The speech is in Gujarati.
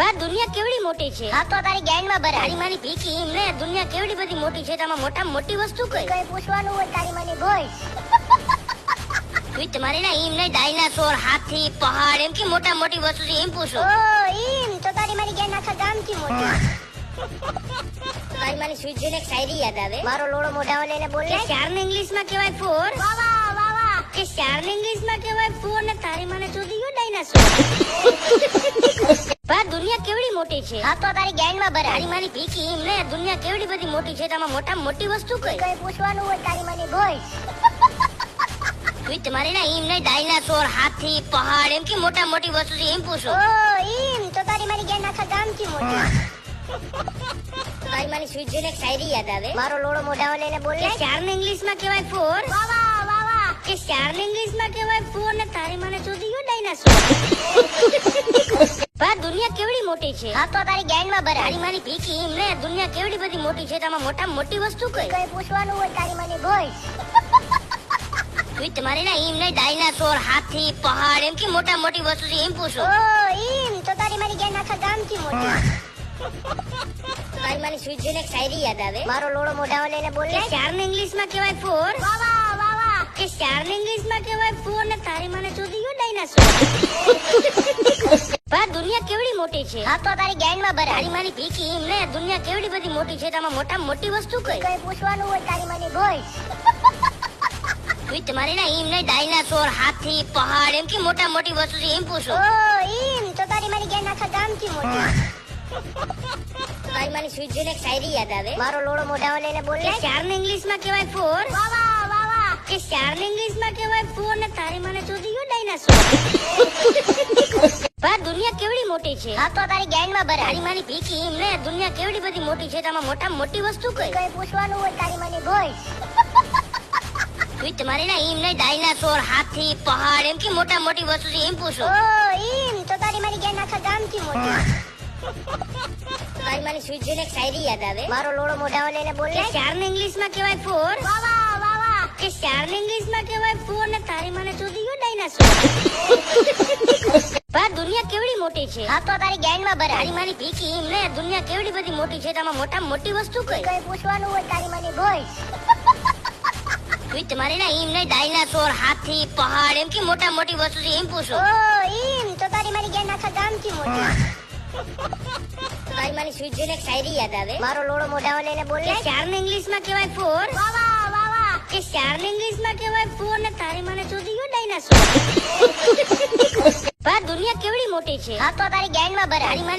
બા દુનિયા કેવડી મોટી છે? હા તો તારી ગાઈનમાં ભરા તારી મારી ભીખી એમ ને દુનિયા કેવડી બધી મોટી છે? તામાં મોટા મોટી વસ્તુ કઈ? કઈ પૂછવાનું હોય તારી મને બોલ. તમારે ના એમ નહીં ડાયનાસોર હાથી પહાડ એમ કે મોટા મોટી વસ્તુ છે એમ પૂછો. ઓ ઈમ તો તારી મારી ગેંગ આખા ગામથી મોટી તારી મારી સ્વીટ જેને એક શાયરી યાદ આવે? મારો લોડો મોઢામાં લઈને બોલે ચાર ને. ઇંગ્લિશમાં કહેવાય ફોર? વાહ વાહ વાહ કે ચાર ને ઇંગ્લિશમાં કહેવાય ફોર ને તારી મને ચોદી ગયો ડાયનાસોર? મોટી છે. હા તો તારી ગેંગમાં ભરાય તારી મારી ભીખી એમ ને દુનિયા કેવડી બધી મોટી છે? તામાં મોટા મોટી વસ્તુ કઈ? કઈ પૂછવાનું હોય તારી મને બોલ તું તમારે ના એમ નહીં ડાયનાસોર હાથી પહાડ એમ કે મોટા મોટી વસ્તુ છે એમ પૂછો. ઓ ઈમ તો તારી મારી ગેંગ આખા ગામથી મોટી તારી મારી સ્વીટ જોઈને એક શાયરી યાદ આવે. મારો લોડો મોઢા લઈને બોલે ચાર ને. ઇંગ્લિશમાં કહેવાય ફોર? વાહ વાહ વાહ વાહ. કે ચાર ને ઇંગ્લિશમાં કહેવાય ફોર ને તારી મને ચોદી દુનિયા કેવડી મોટી છે? હા તો તારી ગેંગમાં ભરા તારી મારી ભીખી એમ ને દુનિયા કેવડી બધી મોટી છે? તામાં મોટા મોટી વસ્તુ કઈ? કઈ પૂછવાનું હોય તારી મને બોલ. તું તમારે ના એમ નહીં ડાયનાસોર હાથી પહાડ એમ કે મોટા મોટી વસ્તુ છે એમ પૂછો. ઓ તો તારી મારી ગેન આખા ગામથી મોટી તારી મારી સ્વીટ એક શાયરી યાદ આવે? મારો લોડો મોઢામાં લઈને બોલ ચાર ને. ઇંગ્લિશમાં કહેવાય ફોર? વાહ વાહ વાહ વાહ. કે ચાર ને ઇંગ્લિશમાં કહેવાય ફોર ને તારી મને ચોદી ગયો ડાયનાસોર? બા દુનિયા કેવડી મોટી છે? હા તો તારી ગેંગમાં ભરા તારી મારી ભીખી એમ ને દુનિયા કેવડી બધી મોટી છે? તામાં મોટા મોટી વસ્તુ કઈ? કઈ પૂછવાનું હોય તારી મારી બોલ તું તમારે ના એમ નહીં ડાયનાસોર હાથી પહાડ એમ કે મોટા મોટી વસ્તુ છે એમ પૂછો. ઓ તો તારી મારી ગેંગ આખા ગામથી મોટી તારી મારી સ્વીટ જેને એક શાયરી યાદ આવે. મારો લોડો મોઢાઓ લઈને બોલ ચાર ને. ઇંગ્લિશમાં કહેવાય ફોર? વાહ વાહ વાહ વાહ. કે ચાર ને ઇંગ્લિશમાં કહેવાય ફોર ને તારી મને ચોધી ગયો ડાયનાસોર? મોટી છે. હા તો તારી ગેંગમાં ભરાય. તારી માની ભીખી એમ ને દુનિયા કેવડી બધી મોટી છે? તામાં મોટા મોટી વસ્તુ કઈ? કઈ પૂછવાનું હોય તારી માની બોલ. તું તમારે ના એમ નહીં ડાયનાસોર હાથી પહાડ એમ કે મોટા મોટી વસ્તુ છે એમ પૂછો. ઓ ઈમ તો તારી મારી ગેંગ આખા ગામથી મોટી. તારી મારી સ્વીટ જોઈને એક શાયરી યાદ આવે. મારો લોડો મોઢામાં લઈને બોલ ચાર ને. ઇંગ્લિશમાં કહેવાય ફોર? વાહ વાહ વાહ વાહ. કે ચાર ને ઇંગ્લિશમાં કહેવાય ફોર ને તારી મને ચોદી ગયો ડાયનાસોર? બા દુનિયા કેવડી મોટી છે? હા તો તારી ગેંગમાં ભરા તારી મારી ભીખી એમ ને? દુનિયા કેવડી બધી મોટી છે? તામાં મોટા મોટી વસ્તુ કઈ? કઈ પૂછવાનું હોય તારી મને બોલ તું તમારે ના એમ નહીં ડાયનાસોર હાથી પહાડ એમ કે મોટા મોટી વસ્તુ છે એમ પૂછો. ઓ એમ? તો તારી મારી ગેંગ આખા ગામથી મોટી. તારી મારી સ્વીટ જેને એક શાયરી યાદ આવે? મારો લોડો મોઢામાં લઈને બોલ ચાર ને. ઇંગ્લિશમાં કહેવાય ફોર? વાહ વાહ વાહ વાહ. કે ચાર ને ઇંગ્લિશમાં કહેવાય ફોર ને તારી માને ચોદી ગયો ડાયનાસોર? બા દુનિયા કેવડી મોટી છે? હા તો તારી ગેંગમાં ભરાડી મારી